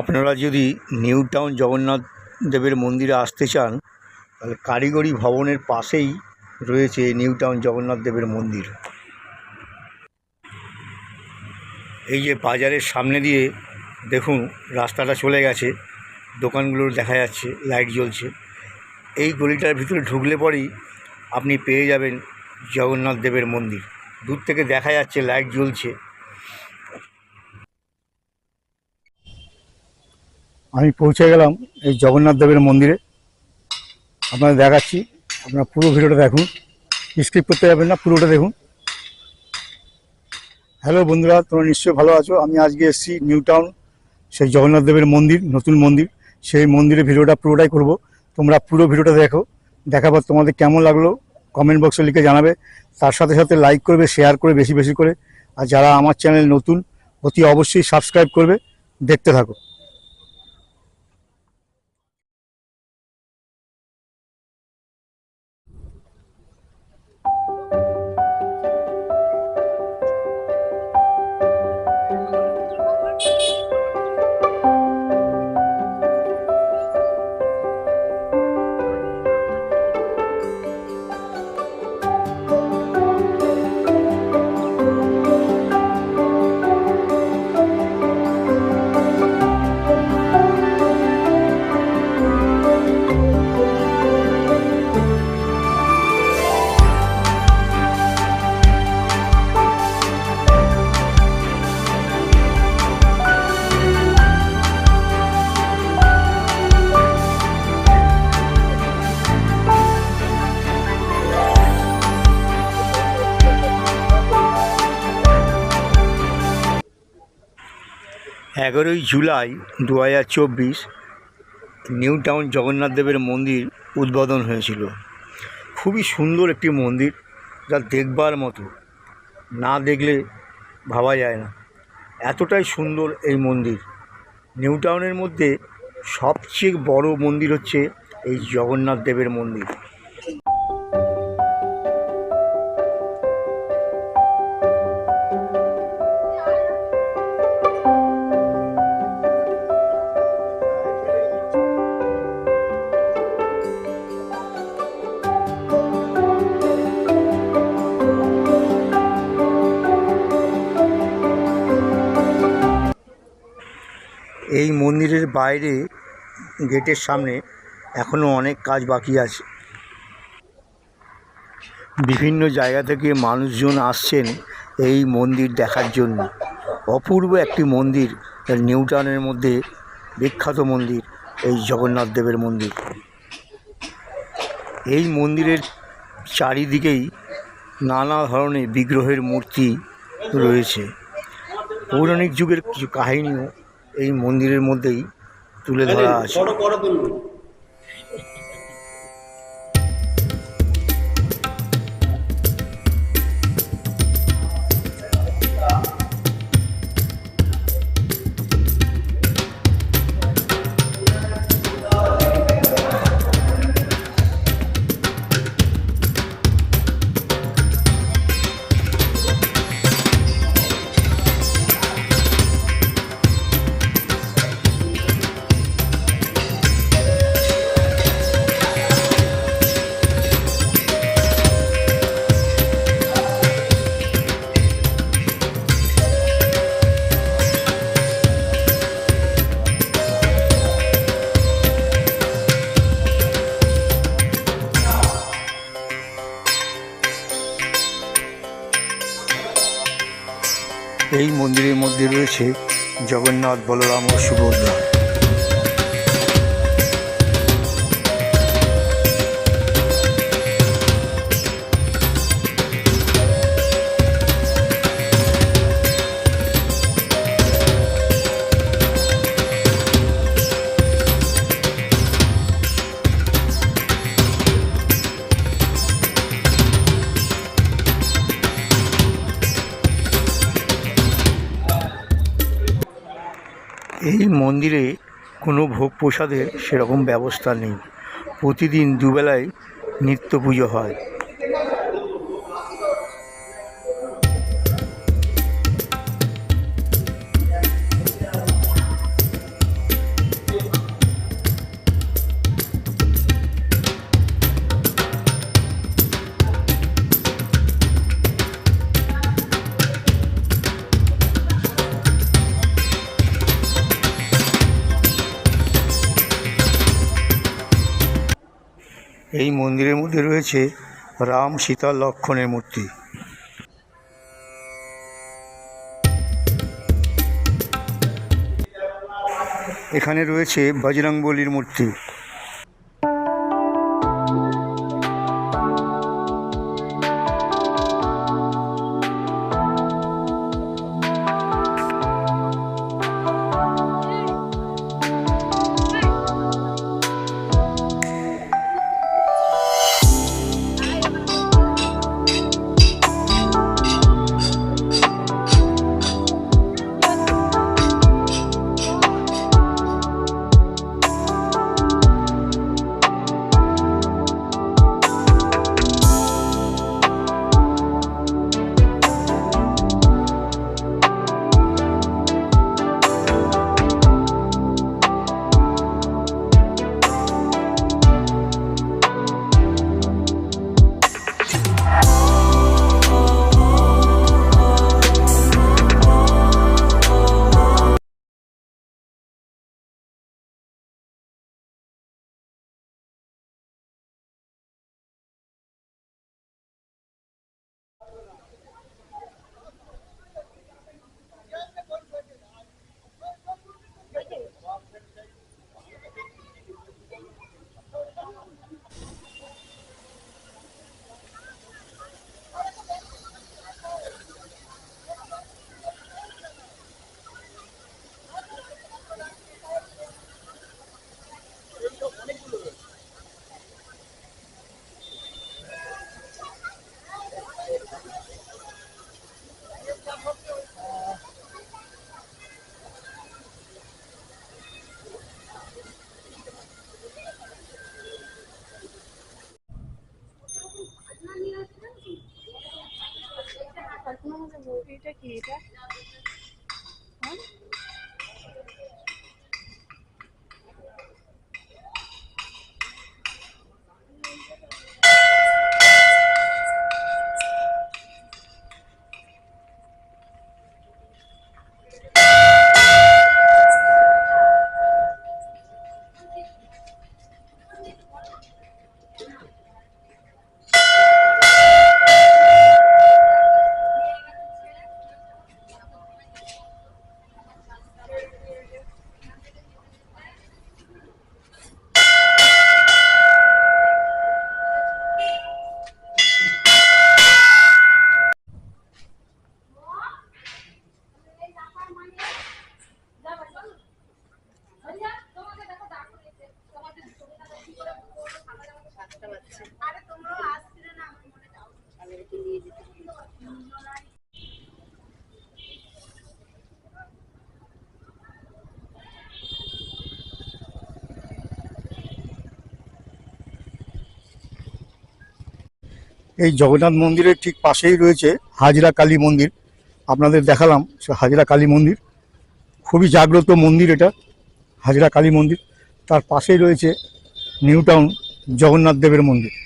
আপনারা যদি new town Jagannath দেবের মন্দিরে আসতে চান, তাহলে কারিগরি ভবনের পাশেই রয়েছে নিউ টাউন জগন্নাথ দেবের মন্দির। এই যে বাজারের সামনে দিয়ে দেখুন রাস্তাটা চলে গেছে, দোকানগুলো দেখা যাচ্ছে, লাইট জ্বলছে। এই গলিটার ভিতরে ঢুকলে পরেই আপনি পেয়ে যাবেন জগন্নাথ দেবের মন্দির। দূর থেকে দেখা যাচ্ছে লাইট জ্বলছে। আমি পৌঁছে গেলাম এই জগন্নাথ দেবের মন্দিরে। আপনাদের দেখাচ্ছি, আপনারা পুরো ভিডিওটা দেখুন। স্কিপ করতে যাবেন না, পুরোটা দেখুন। হ্যালো বন্ধুরা, তোমরা নিশ্চয়ই ভালো আছো। আমি আজকে এসেছি নিউ টাউন, সেই জগন্নাথ দেবের মন্দির, নতুন মন্দির। সেই মন্দিরের ভিডিওটা পুরোটাই করব। তোমরা পুরো ভিডিওটা দেখো দেখার পর তোমাদের কেমন লাগল কমেন্ট বক্সে লিখে জানাবে। তার সাথে সাথে লাইক করবে শেয়ার করে বেশি বেশি করে। আর যারা আমার চ্যানেল নতুন, অতি অবশ্যই সাবস্ক্রাইব করবে। দেখতে থাকো। এগারোই জুলাই দু হাজার চব্বিশ নিউ টাউন জগন্নাথ দেবের মন্দির উদ্বোধন হয়েছিল। খুবই সুন্দর একটি মন্দির যা দেখবার মতো। না দেখলে ভাবা যায় না। এতটাই সুন্দর এই মন্দির। নিউ টাউনের মধ্যে সবচেয়ে বড় মন্দির হচ্ছে এই জগন্নাথ দেবের মন্দির। বাইরে গেটের সামনে এখনও অনেক কাজ বাকি আছে। বিভিন্ন জায়গা থেকে মানুষজন আসছেন এই মন্দির দেখার জন্য। অপূর্ব একটি মন্দির নিউ টাউনের মধ্যে বিখ্যাত মন্দির, এই জগন্নাথ দেবের মন্দির। এই মন্দিরের চারিদিকেই নানা ধরনের বিগ্রহের মূর্তি রয়েছে। পৌরাণিক যুগের কিছু কাহিনীও এই মন্দিরের মধ্যেই তুলে ধরা আছে। এই রয়েছে জগন্নাথ বলরাম ও সুভদ্রা। এই মন্দিরে কোনো ভোগ প্রসাদের সেরকম ব্যবস্থা নেই। প্রতিদিন দুবেলায় নিত্য পুজো হয়। এই মন্দিরের মধ্যে রয়েছে রাম সীতা লক্ষণের মূর্তি। এখানে রয়েছে বজরংবলির মূর্তি। এই জগন্নাথ মন্দিরের ঠিক পাশেই রয়েছে হাজরা কালী মন্দির। আপনাদের দেখালাম সে হাজরা কালী মন্দির। খুবই জাগ্রত মন্দির এটা, হাজরা কালী মন্দির। তার পাশেই রয়েছে নিউ টাউন। জগন্নাথ দেবের মন্দির।